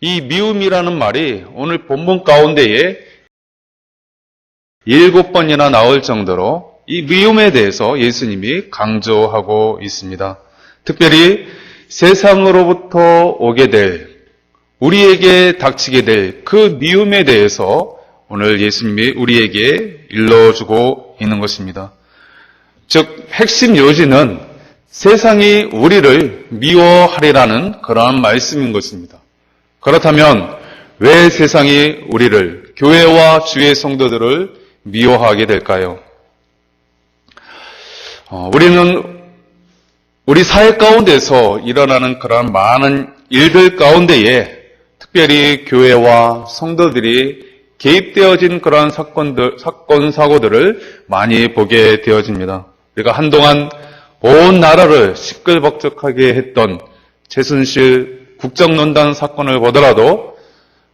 이 미움이라는 말이 오늘 본문 가운데에 일곱 번이나 나올 정도로 이 미움에 대해서 예수님이 강조하고 있습니다. 특별히 세상으로부터 오게 될 우리에게 닥치게 될 그 미움에 대해서 오늘 예수님이 우리에게 일러주고 있는 것입니다. 즉 핵심 요지는 세상이 우리를 미워하리라는 그러한 말씀인 것입니다. 그렇다면 왜 세상이 우리를 교회와 주의 성도들을 미워하게 될까요? 어, 우리는 우리 사회 가운데서 일어나는 그러한 많은 일들 가운데에 특별히 교회와 성도들이 개입되어진 그러한 사건들, 사건, 사고들을 많이 보게 되어집니다. 우리가 한동안 온 나라를 시끌벅적하게 했던 최순실 국정농단 사건을 보더라도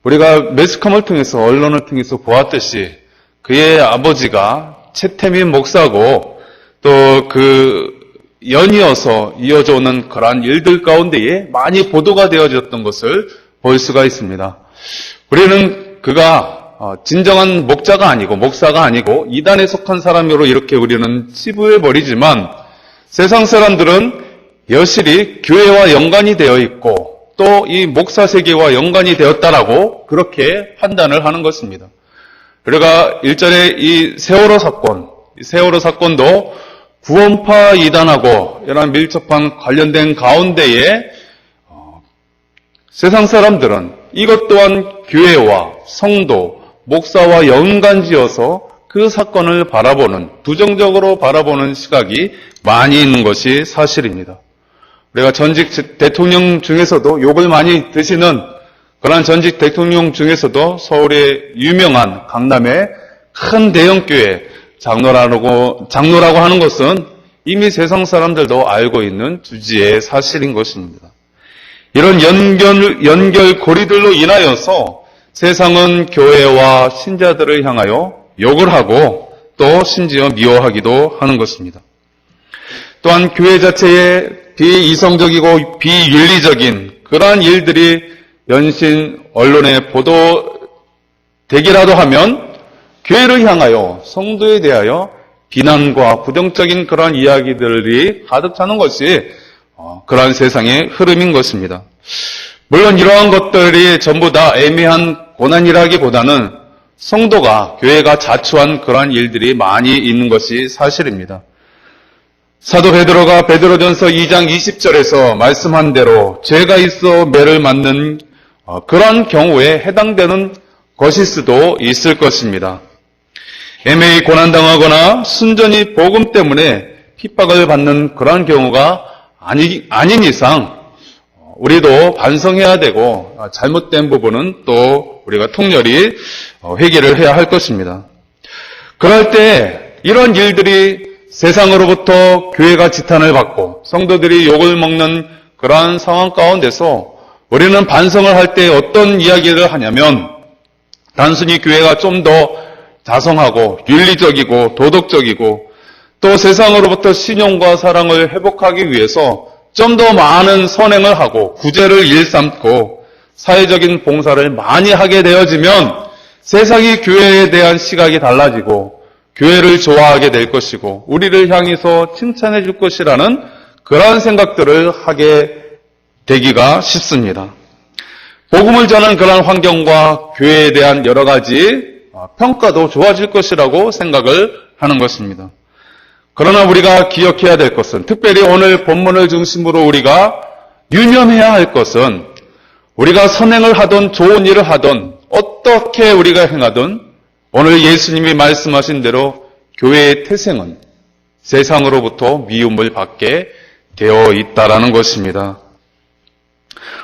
우리가 매스컴을 통해서 언론을 통해서 보았듯이 그의 아버지가 최태민 목사고 또 그 연이어서 이어져 오는 그러한 일들 가운데에 많이 보도가 되어졌던 것을 볼 수가 있습니다. 우리는 그가 어, 진정한 목자가 아니고 목사가 아니고 이단에 속한 사람으로 이렇게 우리는 치부해 버리지만 세상 사람들은 여실히 교회와 연관이 되어 있고 또 이 목사 세계와 연관이 되었다라고 그렇게 판단을 하는 것입니다. 우리가 일전에 이 세월호 사건, 이 세월호 사건도 구원파 이단하고 이런 밀접한 관련된 가운데에 어, 세상 사람들은 이것 또한 교회와 성도, 목사와 연관지어서 그 사건을 바라보는, 부정적으로 바라보는 시각이 많이 있는 것이 사실입니다. 우리가 전직 대통령 중에서도 욕을 많이 드시는 그러한 전직 대통령 중에서도 서울의 유명한 강남의 큰 대형교회 장로라고, 장로라고 하는 것은 이미 세상 사람들도 알고 있는 주지의 사실인 것입니다. 이런 연결, 연결 고리들로 인하여서 세상은 교회와 신자들을 향하여 욕을 하고 또 심지어 미워하기도 하는 것입니다. 또한 교회 자체에 비이성적이고 비윤리적인 그러한 일들이 연신 언론에 보도되기라도 하면 교회를 향하여 성도에 대하여 비난과 부정적인 그러한 이야기들이 가득 차는 것이 어, 그러한 세상의 흐름인 것입니다. 물론 이러한 것들이 전부 다 애매한 고난이라기보다는 성도가 교회가 자초한 그러한 일들이 많이 있는 것이 사실입니다. 사도 베드로가 베드로전서 2장 20절에서 말씀한 대로 죄가 있어 매를 맞는 어, 그러한 경우에 해당되는 것일 수도 있을 것입니다. 애매히 고난당하거나 순전히 복음 때문에 핍박을 받는 그러한 경우가 아니, 아닌 이상 우리도 반성해야 되고 잘못된 부분은 또 우리가 통렬히 어, 회개를 해야 할 것입니다. 그럴 때 이런 일들이 세상으로부터 교회가 지탄을 받고 성도들이 욕을 먹는 그러한 상황 가운데서 우리는 반성을 할 때 어떤 이야기를 하냐면 단순히 교회가 좀 더 자성하고 윤리적이고 도덕적이고 또 세상으로부터 신용과 사랑을 회복하기 위해서 좀 더 많은 선행을 하고 구제를 일삼고 사회적인 봉사를 많이 하게 되어지면 세상이 교회에 대한 시각이 달라지고 교회를 좋아하게 될 것이고 우리를 향해서 칭찬해 줄 것이라는 그러한 생각들을 하게 되기가 쉽습니다. 복음을 전하는 그러한 환경과 교회에 대한 여러 가지 평가도 좋아질 것이라고 생각을 하는 것입니다. 그러나 우리가 기억해야 될 것은 특별히 오늘 본문을 중심으로 우리가 유념해야 할 것은 우리가 선행을 하든 좋은 일을 하든 어떻게 우리가 행하든 오늘 예수님이 말씀하신 대로 교회의 태생은 세상으로부터 미움을 받게 되어 있다라는 것입니다.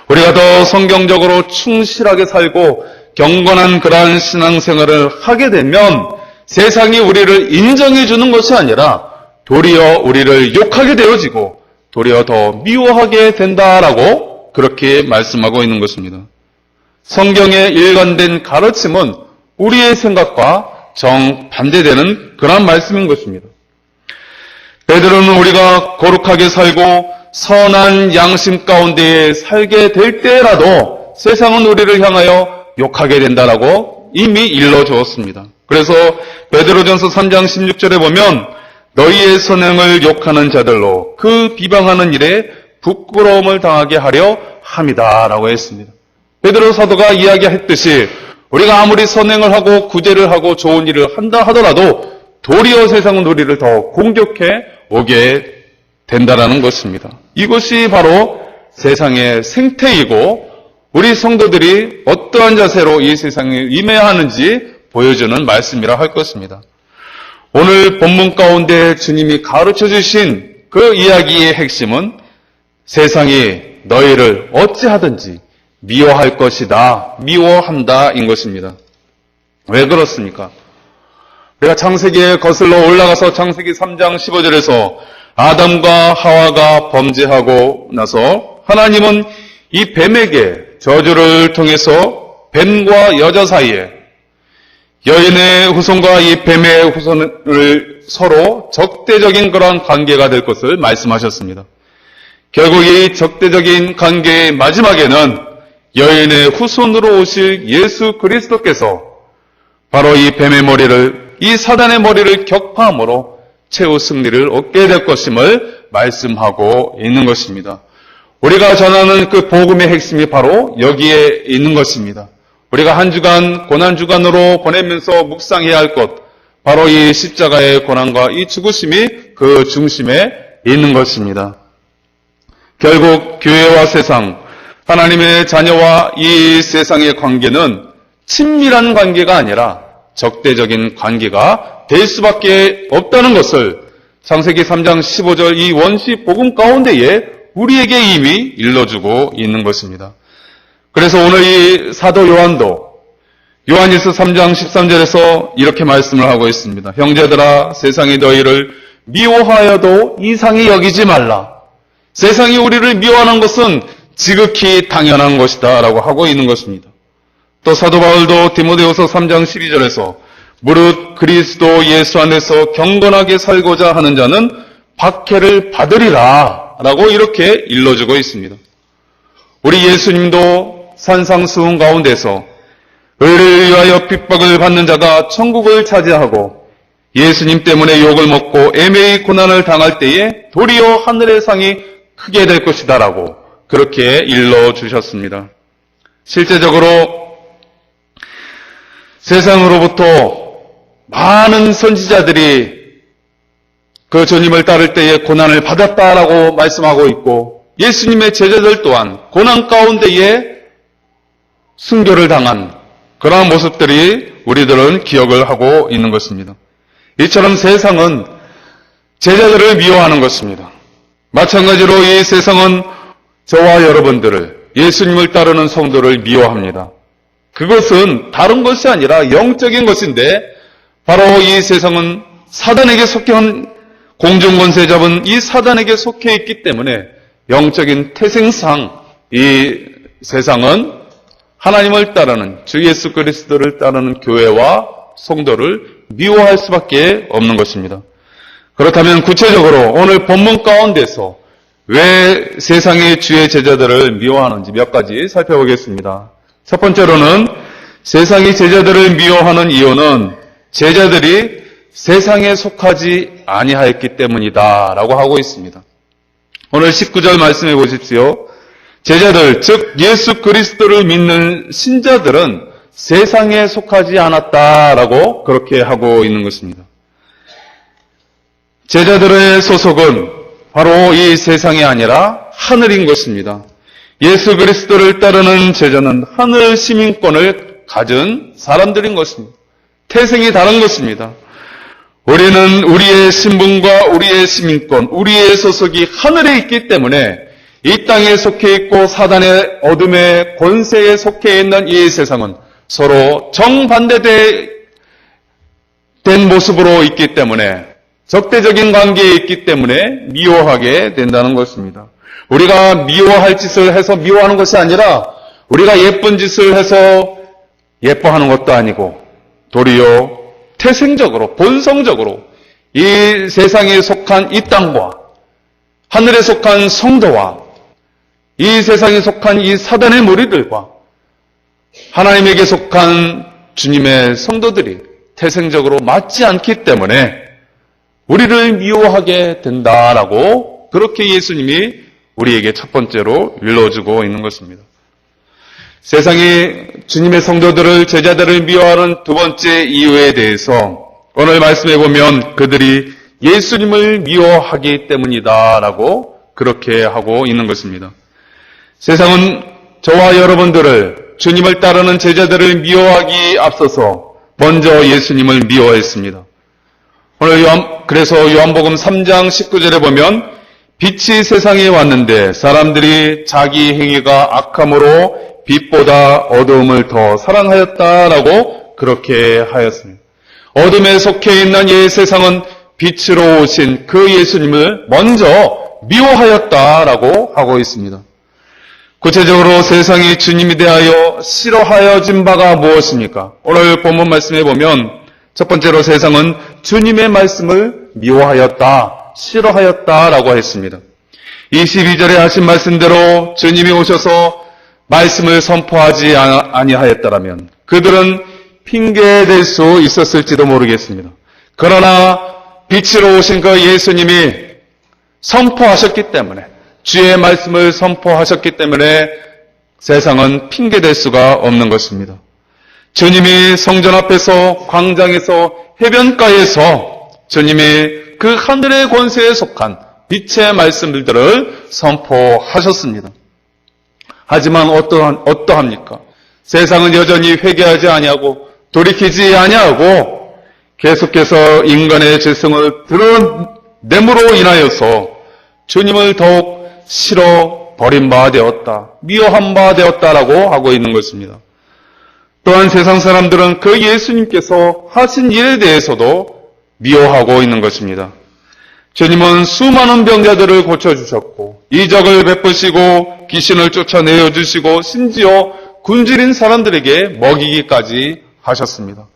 우리가 더 성경적으로 충실하게 살고 경건한 그러한 신앙생활을 하게 되면 세상이 우리를 인정해 주는 것이 아니라 도리어 우리를 욕하게 되어지고 도리어 더 미워하게 된다라고 그렇게 말씀하고 있는 것입니다. 성경의 일관된 가르침은 우리의 생각과 정반대되는 그런 말씀인 것입니다. 베드로는 우리가 거룩하게 살고 선한 양심 가운데 살게 될 때라도 세상은 우리를 향하여 욕하게 된다라고 이미 일러 주었습니다. 그래서 베드로전서 3장 16절에 보면 너희의 선행을 욕하는 자들로 그 비방하는 일에 부끄러움을 당하게 하려 함이다라고 했습니다. 베드로 사도가 이야기했듯이 우리가 아무리 선행을 하고 구제를 하고 좋은 일을 한다 하더라도 도리어 세상은 우리를 더 공격해 오게 된다라는 것입니다. 이것이 바로 세상의 생태이고 우리 성도들이 어떠한 자세로 이 세상에 임해야 하는지 보여주는 말씀이라 할 것입니다. 오늘 본문 가운데 주님이 가르쳐 주신 그 이야기의 핵심은 세상이 너희를 어찌하든지 미워할 것이다, 미워한다인 것입니다. 왜 그렇습니까? 우리가 창세기에 거슬러 올라가서 창세기 3장 15절에서 아담과 하와가 범죄하고 나서 하나님은 이 뱀에게 저주를 통해서 뱀과 여자 사이에 여인의 후손과 이 뱀의 후손을 서로 적대적인 그러한 관계가 될 것을 말씀하셨습니다. 결국 이 적대적인 관계의 마지막에는 여인의 후손으로 오실 예수 그리스도께서 바로 이 뱀의 머리를 이 사단의 머리를 격파함으로 최후 승리를 얻게 될 것임을 말씀하고 있는 것입니다. 우리가 전하는 그 복음의 핵심이 바로 여기에 있는 것입니다. 우리가 한 주간 고난 주간으로 보내면서 묵상해야 할 것, 바로 이 십자가의 고난과 이 죽으심이 그 중심에 있는 것입니다. 결국 교회와 세상, 하나님의 자녀와 이 세상의 관계는 친밀한 관계가 아니라 적대적인 관계가 될 수밖에 없다는 것을 창세기 3장 15절 이 원시 복음 가운데에 우리에게 이미 일러주고 있는 것입니다. 그래서 오늘 이 사도 요한도 요한일서 3장 13절에서 이렇게 말씀을 하고 있습니다. 형제들아 세상이 너희를 미워하여도 이상히 여기지 말라. 세상이 우리를 미워하는 것은 지극히 당연한 것이다 라고 하고 있는 것입니다. 또 사도 바울도 디모데후서 3장 12절에서 무릇 그리스도 예수 안에서 경건하게 살고자 하는 자는 박해를 받으리라 라고 이렇게 일러주고 있습니다. 우리 예수님도 산상수훈 가운데서 의를 위하여 핍박을 받는 자가 천국을 차지하고 예수님 때문에 욕을 먹고 애매히 고난을 당할 때에 도리어 하늘의 상이 크게 될 것이다라고 그렇게 일러 주셨습니다. 실제적으로 세상으로부터 많은 선지자들이 그 주님을 따를 때에 고난을 받았다라고 말씀하고 있고 예수님의 제자들 또한 고난 가운데에 순교를 당한 그러한 모습들이 우리들은 기억을 하고 있는 것입니다. 이처럼 세상은 제자들을 미워하는 것입니다. 마찬가지로 이 세상은 저와 여러분들을 예수님을 따르는 성도를 미워합니다. 그것은 다른 것이 아니라 영적인 것인데 바로 이 세상은 사단에게 속해 한 공중권세 잡은 이 사단에게 속해 있기 때문에 영적인 태생상 이 세상은 하나님을 따르는 주 예수 그리스도를 따르는 교회와 성도를 미워할 수밖에 없는 것입니다. 그렇다면 구체적으로 오늘 본문 가운데서 왜 세상의 주의 제자들을 미워하는지 몇 가지 살펴보겠습니다. 첫 번째로는 세상이 제자들을 미워하는 이유는 제자들이 세상에 속하지 아니하였기 때문이다 라고 하고 있습니다. 오늘 19절 말씀해 보십시오. 제자들, 즉 예수 그리스도를 믿는 신자들은 세상에 속하지 않았다라고 그렇게 하고 있는 것입니다. 제자들의 소속은 바로 이 세상이 아니라 하늘인 것입니다. 예수 그리스도를 따르는 제자는 하늘 시민권을 가진 사람들인 것입니다. 태생이 다른 것입니다. 우리는 우리의 신분과 우리의 시민권, 우리의 소속이 하늘에 있기 때문에 이 땅에 속해 있고 사단의 어둠의 권세에 속해 있는 이 세상은 서로 정반대된 모습으로 있기 때문에 적대적인 관계에 있기 때문에 미워하게 된다는 것입니다. 우리가 미워할 짓을 해서 미워하는 것이 아니라 우리가 예쁜 짓을 해서 예뻐하는 것도 아니고 도리어 태생적으로 본성적으로 이 세상에 속한 이 땅과 하늘에 속한 성도와 이 세상에 속한 이 사단의 무리들과 하나님에게 속한 주님의 성도들이 태생적으로 맞지 않기 때문에 우리를 미워하게 된다라고 그렇게 예수님이 우리에게 첫 번째로 일러주고 있는 것입니다. 세상이 주님의 성도들을 제자들을 미워하는 두 번째 이유에 대해서 오늘 말씀해 보면 그들이 예수님을 미워하기 때문이다라고 그렇게 하고 있는 것입니다. 세상은 저와 여러분들을 주님을 따르는 제자들을 미워하기 앞서서 먼저 예수님을 미워했습니다. 오늘 요한, 그래서 요한복음 3장 19절에 보면 빛이 세상에 왔는데 사람들이 자기 행위가 악함으로 빛보다 어두움을 더 사랑하였다라고 그렇게 하였습니다. 어둠에 속해 있는 이 세상은 빛으로 오신 그 예수님을 먼저 미워하였다라고 하고 있습니다. 구체적으로 세상이 주님에 대하여 싫어하여진 바가 무엇입니까? 오늘 본문 말씀에 보면 첫 번째로 세상은 주님의 말씀을 미워하였다, 싫어하였다라고 했습니다. 22절에 하신 말씀대로 주님이 오셔서 말씀을 선포하지 아니하였다라면 그들은 핑계될 수 있었을지도 모르겠습니다. 그러나 빛으로 오신 그 예수님이 선포하셨기 때문에 주의 말씀을 선포하셨기 때문에 세상은 핑계될 수가 없는 것입니다. 주님이 성전 앞에서 광장에서 해변가에서 주님이 그 하늘의 권세에 속한 빛의 말씀들을 선포하셨습니다. 하지만 어떠한, 어떠합니까? 세상은 여전히 회개하지 아니하고 돌이키지 아니하고 계속해서 인간의 죄성을 드러냄으로 인하여서 주님을 더욱 싫어 버린 바 되었다. 미워한 바 되었다라고 하고 있는 것입니다. 또한 세상 사람들은 그 예수님께서 하신 일에 대해서도 미워하고 있는 것입니다. 주님은 수많은 병자들을 고쳐주셨고, 이적을 베푸시고, 귀신을 쫓아내어 주시고, 심지어 굶주린 사람들에게 먹이기까지 하셨습니다.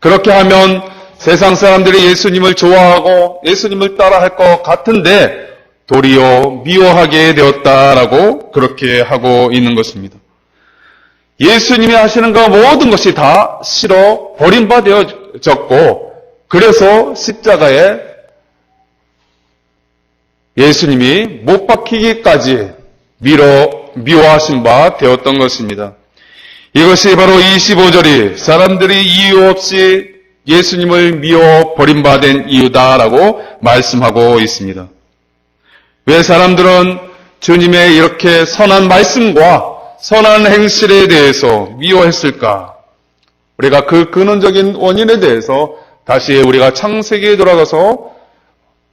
그렇게 하면 세상 사람들이 예수님을 좋아하고 예수님을 따라할 것 같은데, 도리어 미워하게 되었다라고 그렇게 하고 있는 것입니다. 예수님이 하시는 것 모든 것이 다 싫어 버림받아졌고, 그래서 십자가에 예수님이 못 박히기까지 미워, 미워하신 바 되었던 것입니다. 이것이 바로 25절이 사람들이 이유 없이 예수님을 미워 버림받은 이유다라고 말씀하고 있습니다. 왜 사람들은 주님의 이렇게 선한 말씀과 선한 행실에 대해서 미워했을까? 우리가 그 근원적인 원인에 대해서 다시 우리가 창세기에 돌아가서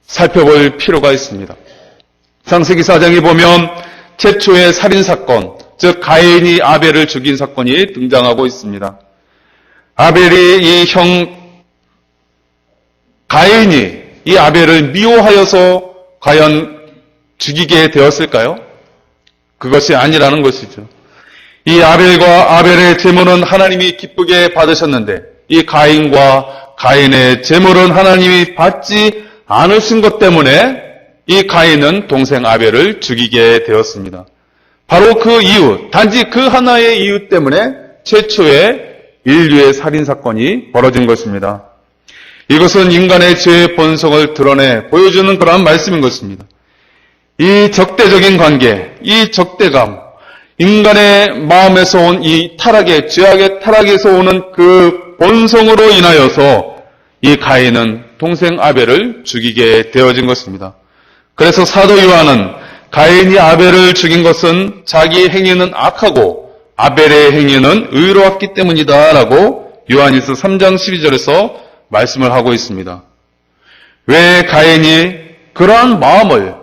살펴볼 필요가 있습니다. 창세기 4장에 보면 최초의 살인 사건, 즉 가인이 아벨을 죽인 사건이 등장하고 있습니다. 아벨이 이 형 가인이 이 아벨을 미워하여서 과연 죽이게 되었을까요? 그것이 아니라는 것이죠. 이 아벨과 아벨의 제물은 하나님이 기쁘게 받으셨는데 이 가인과 가인의 제물은 하나님이 받지 않으신 것 때문에 이 가인은 동생 아벨을 죽이게 되었습니다. 바로 그 이유, 단지 그 하나의 이유 때문에 최초의 인류의 살인 사건이 벌어진 것입니다. 이것은 인간의 죄의 본성을 드러내 보여주는 그러한 말씀인 것입니다. 이 적대적인 관계, 이 적대감, 인간의 마음에서 온 이 타락의, 죄악의 타락에서 오는 그 본성으로 인하여서 이 가인은 동생 아벨을 죽이게 되어진 것입니다. 그래서 사도 요한은 가인이 아벨을 죽인 것은 자기 행위는 악하고 아벨의 행위는 의로웠기 때문이다라고 요한일서 3장 12절에서 말씀을 하고 있습니다. 왜 가인이 그러한 마음을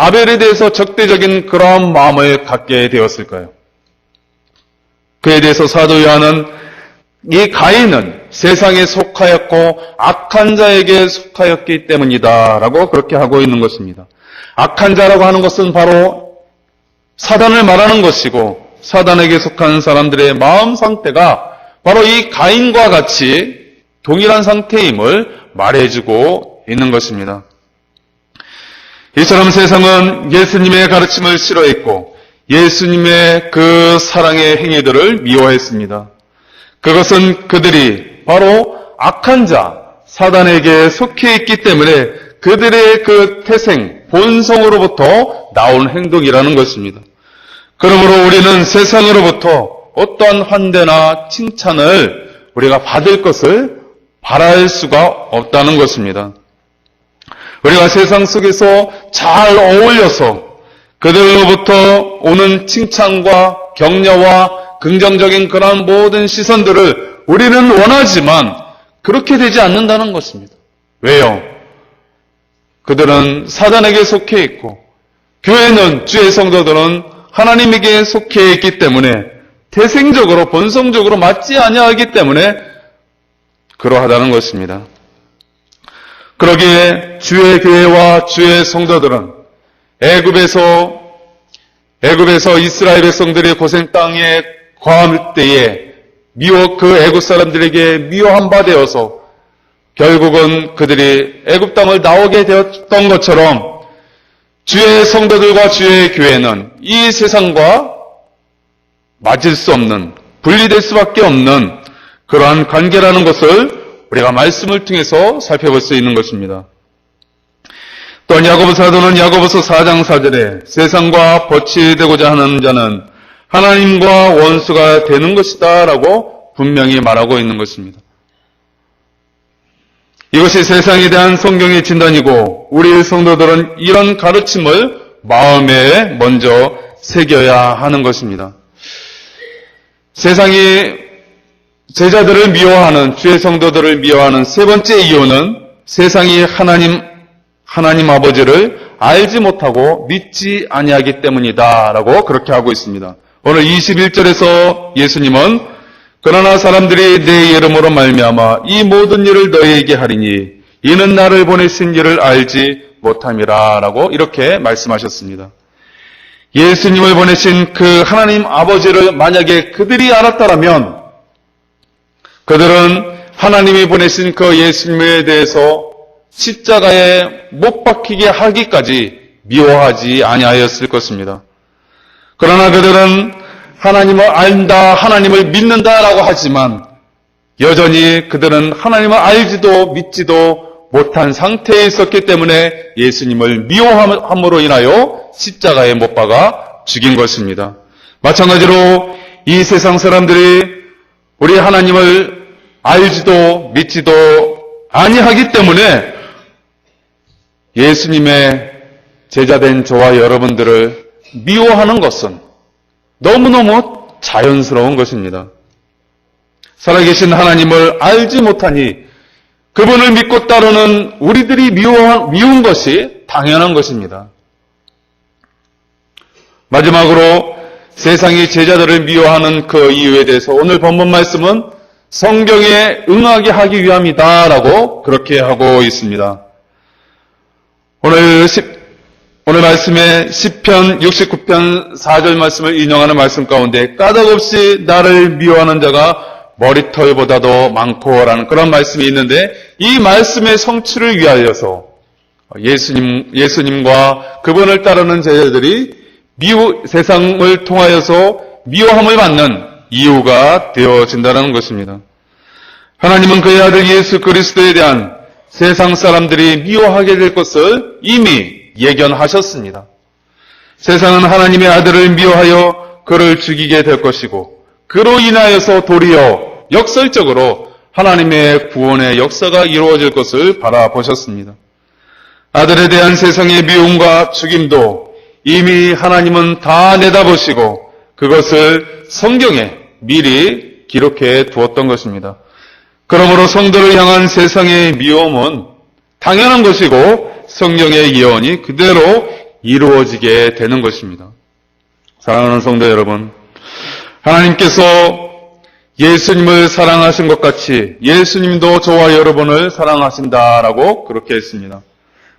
아벨에 대해서 적대적인 그러한 마음을 갖게 되었을까요? 그에 대해서 사도 요한은 이 가인은 세상에 속하였고 악한 자에게 속하였기 때문이다라고 그렇게 하고 있는 것입니다. 악한 자라고 하는 것은 바로 사단을 말하는 것이고 사단에게 속한 사람들의 마음 상태가 바로 이 가인과 같이 동일한 상태임을 말해주고 있는 것입니다. 이처럼 세상은 예수님의 가르침을 싫어했고 예수님의 그 사랑의 행위들을 미워했습니다. 그것은 그들이 바로 악한 자, 사단에게 속해 있기 때문에 그들의 그 태생, 본성으로부터 나온 행동이라는 것입니다. 그러므로 우리는 세상으로부터 어떠한 환대나 칭찬을 우리가 받을 것을 바랄 수가 없다는 것입니다. 우리가 세상 속에서 잘 어울려서 그들로부터 오는 칭찬과 격려와 긍정적인 그런 모든 시선들을 우리는 원하지만 그렇게 되지 않는다는 것입니다. 왜요? 그들은 사단에게 속해 있고 교회는 주의 성도들은 하나님에게 속해 있기 때문에 태생적으로 본성적으로 맞지 아니하기 때문에 그러하다는 것입니다. 그러기에 주의 교회와 주의 성도들은 애굽에서 애굽에서 이스라엘 백성들이 고생 땅에 거할 때에 미워 그 애굽 사람들에게 미워한 바 되어서 결국은 그들이 애굽 땅을 나오게 되었던 것처럼 주의 성도들과 주의 교회는 이 세상과 맞을 수 없는 분리될 수밖에 없는 그러한 관계라는 것을 우리가 말씀을 통해서 살펴볼 수 있는 것입니다. 또한 야고보 사도는 야고보서 4장 4절에 세상과 벗이 되고자 하는 자는 하나님과 원수가 되는 것이다 라고 분명히 말하고 있는 것입니다. 이것이 세상에 대한 성경의 진단이고 우리 성도들은 이런 가르침을 마음에 먼저 새겨야 하는 것입니다. 세상이 제자들을 미워하는 주의 성도들을 미워하는 세 번째 이유는 세상이 하나님 하나님 아버지를 알지 못하고 믿지 아니하기 때문이다라고 그렇게 하고 있습니다. 오늘 21절에서 예수님은 그러나 사람들이 내 이름으로 말미암아 이 모든 일을 너희에게 하리니 이는 나를 보내신 일을 알지 못함이라라고 이렇게 말씀하셨습니다. 예수님을 보내신 그 하나님 아버지를 만약에 그들이 알았다라면 그들은 하나님이 보내신 그 예수님에 대해서 십자가에 못 박히게 하기까지 미워하지 아니하였을 것입니다. 그러나 그들은 하나님을 안다, 하나님을 믿는다라고 하지만 여전히 그들은 하나님을 알지도 믿지도 못한 상태에 있었기 때문에 예수님을 미워함으로 인하여 십자가에 못 박아 죽인 것입니다. 마찬가지로 이 세상 사람들이 우리 하나님을 알지도 믿지도 아니하기 때문에 예수님의 제자된 저와 여러분들을 미워하는 것은 너무너무 자연스러운 것입니다. 살아계신 하나님을 알지 못하니 그분을 믿고 따르는 우리들이 미운 것이 당연한 것입니다. 마지막으로 세상이 제자들을 미워하는 그 이유에 대해서 오늘 본문 말씀은 성경에 응하게 하기 위함이다라고 그렇게 하고 있습니다. 오늘 10, 오늘 말씀에 10편 69편 4절 말씀을 인용하는 말씀 가운데 까닭없이 나를 미워하는 자가 머리털보다도 많고라는 그런 말씀이 있는데 이 말씀의 성취를 위하여서 예수님, 예수님과 그분을 따르는 제자들이 미우, 세상을 통하여서 미워함을 받는 이유가 되어진다는 것입니다. 하나님은 그의 아들 예수 그리스도에 대한 세상 사람들이 미워하게 될 것을 이미 예견하셨습니다. 세상은 하나님의 아들을 미워하여 그를 죽이게 될 것이고 그로 인하여서 도리어 역설적으로 하나님의 구원의 역사가 이루어질 것을 바라보셨습니다. 아들에 대한 세상의 미움과 죽임도 이미 하나님은 다 내다보시고 그것을 성경에 미리 기록해 두었던 것입니다. 그러므로 성도를 향한 세상의 미움은 당연한 것이고 성경의 예언이 그대로 이루어지게 되는 것입니다. 사랑하는 성도 여러분, 하나님께서 예수님을 사랑하신 것 같이 예수님도 저와 여러분을 사랑하신다라고 그렇게 했습니다.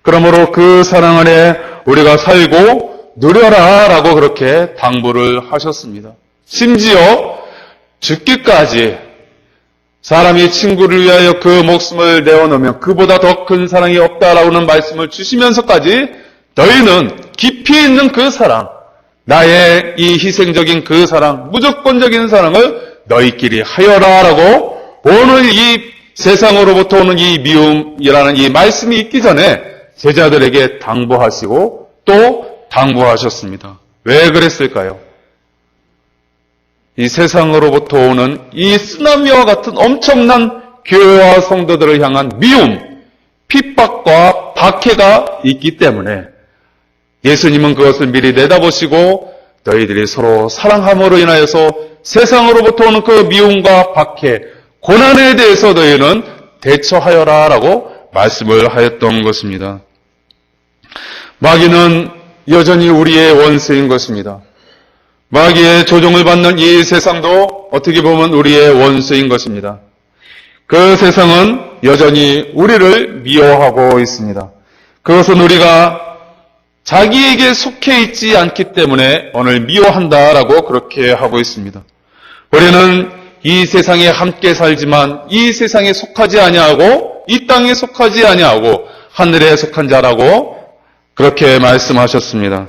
그러므로 그 사랑 안에 우리가 살고 누려라 라고 그렇게 당부를 하셨습니다. 심지어 죽기까지 사람이 친구를 위하여 그 목숨을 내어놓으면 그보다 더 큰 사랑이 없다라고는 말씀을 주시면서까지 너희는 깊이 있는 그 사랑, 나의 이 희생적인 그 사랑, 무조건적인 사랑을 너희끼리 하여라 라고 오늘 이 세상으로부터 오는 이 미움이라는 이 말씀이 있기 전에 제자들에게 당부하시고 또 당부하셨습니다. 왜 그랬을까요? 이 세상으로부터 오는 이 쓰나미와 같은 엄청난 교회와 성도들을 향한 미움, 핍박과 박해가 있기 때문에 예수님은 그것을 미리 내다보시고 너희들이 서로 사랑함으로 인하여서 세상으로부터 오는 그 미움과 박해, 고난에 대해서 너희는 대처하여라 라고 말씀을 하였던 것입니다. 마귀는 여전히 우리의 원수인 것입니다. 마귀의 조종을 받는 이 세상도 어떻게 보면 우리의 원수인 것입니다. 그 세상은 여전히 우리를 미워하고 있습니다. 그것은 우리가 자기에게 속해 있지 않기 때문에 오늘 미워한다라고 그렇게 하고 있습니다. 우리는 이 세상에 함께 살지만 이 세상에 속하지 아니하고 이 땅에 속하지 아니하고 하늘에 속한 자라고 그렇게 말씀하셨습니다.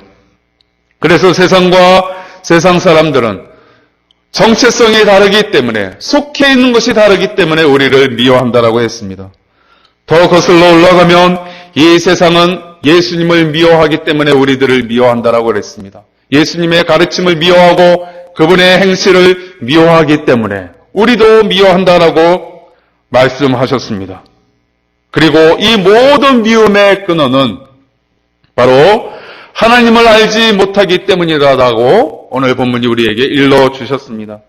그래서 세상과 세상 사람들은 정체성이 다르기 때문에 속해 있는 것이 다르기 때문에 우리를 미워한다라고 했습니다. 더 거슬러 올라가면 이 세상은 예수님을 미워하기 때문에 우리들을 미워한다라고 그랬습니다. 예수님의 가르침을 미워하고 그분의 행실을 미워하기 때문에 우리도 미워한다라고 말씀하셨습니다. 그리고 이 모든 미움의 근원은 바로 하나님을 알지 못하기 때문이라고 오늘 본문이 우리에게 일러 주셨습니다.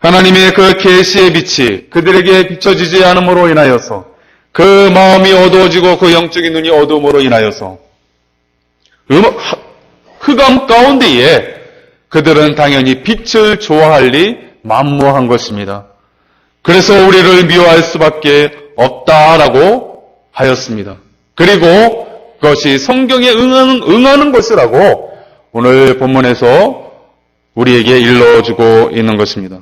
하나님의 그 계시의 빛이 그들에게 비춰지지 않음으로 인하여서 그 마음이 어두워지고 그 영적인 눈이 어두움으로 인하여서 음, 흑암 가운데에 그들은 당연히 빛을 좋아할 리 만무한 것입니다. 그래서 우리를 미워할 수밖에 없다라고 하였습니다. 그리고 그것이 성경에 응하는, 응하는 것이라고 오늘 본문에서 우리에게 일러주고 있는 것입니다.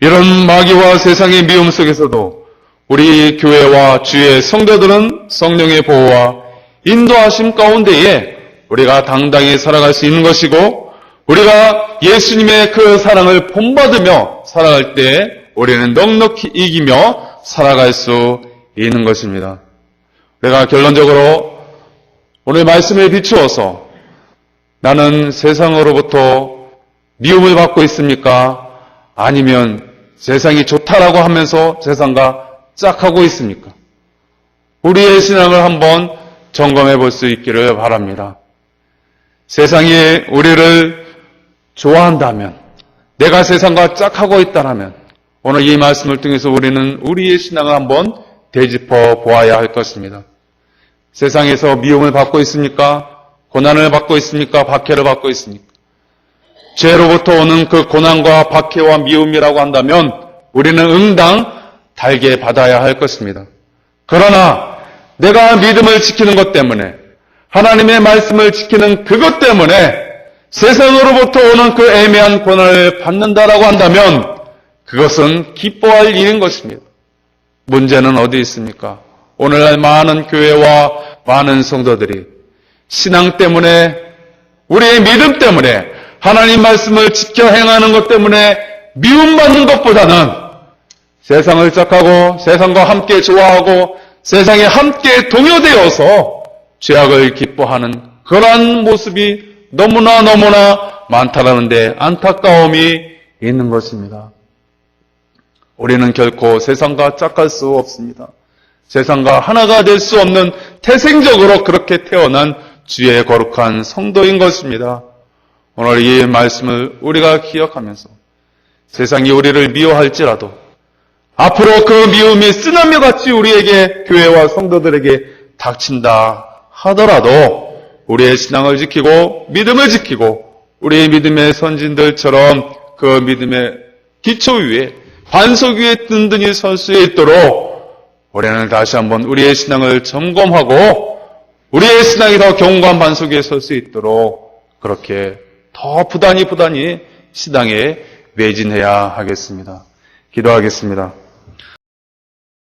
이런 마귀와 세상의 미움 속에서도 우리 교회와 주의 성도들은 성령의 보호와 인도하심 가운데에 우리가 당당히 살아갈 수 있는 것이고 우리가 예수님의 그 사랑을 본받으며 살아갈 때 우리는 넉넉히 이기며 살아갈 수 있는 것입니다. 우리가 결론적으로 오늘 말씀에 비추어서 나는 세상으로부터 미움을 받고 있습니까? 아니면 세상이 좋다라고 하면서 세상과 짝하고 있습니까? 우리의 신앙을 한번 점검해 볼 수 있기를 바랍니다. 세상이 우리를 좋아한다면, 내가 세상과 짝하고 있다면, 오늘 이 말씀을 통해서 우리는 우리의 신앙을 한번 되짚어 보아야 할 것입니다. 세상에서 미움을 받고 있습니까? 고난을 받고 있습니까? 박해를 받고 있습니까? 죄로부터 오는 그 고난과 박해와 미움이라고 한다면 우리는 응당 달게 받아야 할 것입니다. 그러나 내가 믿음을 지키는 것 때문에 하나님의 말씀을 지키는 그것 때문에 세상으로부터 오는 그 애매한 고난을 받는다라고 한다면 그것은 기뻐할 일인 것입니다. 문제는 어디 있습니까? 오늘날 많은 교회와 많은 성도들이 신앙 때문에 우리의 믿음 때문에 하나님 말씀을 지켜 행하는 것 때문에 미움받는 것보다는 세상을 짝하고 세상과 함께 좋아하고 세상에 함께 동요되어서 죄악을 기뻐하는 그러한 모습이 너무나 너무나 많다라는데 안타까움이 있는 것입니다. 우리는 결코 세상과 짝할 수 없습니다. 세상과 하나가 될 수 없는 태생적으로 그렇게 태어난 주의 거룩한 성도인 것입니다. 오늘 이 말씀을 우리가 기억하면서 세상이 우리를 미워할지라도 앞으로 그 미움이 쓰나미 같이 우리에게 교회와 성도들에게 닥친다 하더라도 우리의 신앙을 지키고 믿음을 지키고 우리의 믿음의 선진들처럼 그 믿음의 기초 위에 반석 위에 든든히 설 수 있도록 우리는 다시 한번 우리의 신앙을 점검하고 우리의 신앙이 더 견고한 반석 위에 설 수 있도록 그렇게 더 부단히 부단히 신앙에 매진해야 하겠습니다. 기도하겠습니다.